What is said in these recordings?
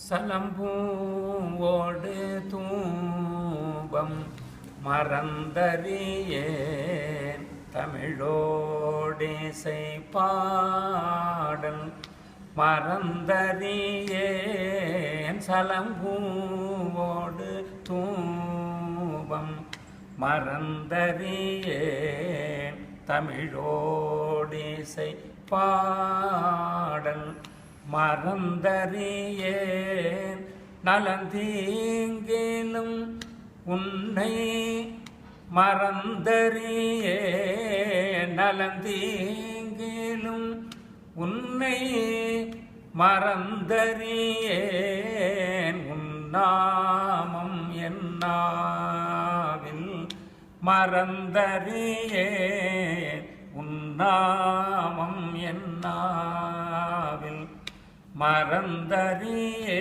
சலம்பூவோடு தூபம் மறந்தறியே தமிழோடிசை பாடல் மறந்தறியேன் சலம்பூவோடு தூபம் மறந்தறியேன் தமிழோடிசை பாடல் மறந்தறியேன். நலந்தீங்கிலும் உன்னை மறந்தறியே நலந்தீங்கிலும் உன்னை மறந்தறியேன். உன்னாமம் என்னாவில் மறந்தறியேன். உன்னாமம் என்னா மறந்தறியே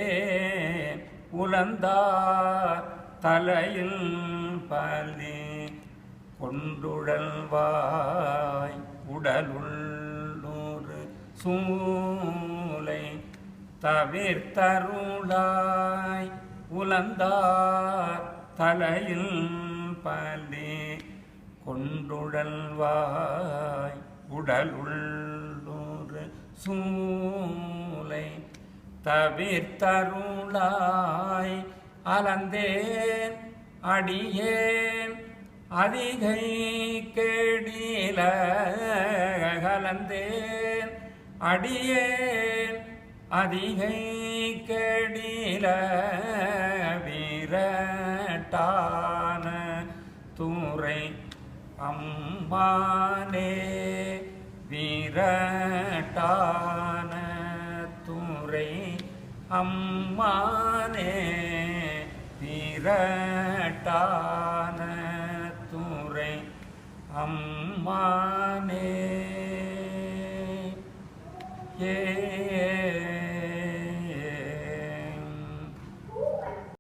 உலந்தார் தலையில் பலி கொண்டுழல்வாய் உடலுள்ளூர் சூலை தவிர்த்தருளாய். உலந்தார் தலையில் பலி கொண்டுழல்வாய் உடலுள்ளூர் சூ தவிர்த்தருளாய் அலந்தேன் அடியேன். அதிகை கேடில கலந்தேன் அடியேன். அதிகை கேடில வீரட்டான தூரை அம்மானே வீரட்டான அம்மானே வீரட்டான தூரை அம்மானே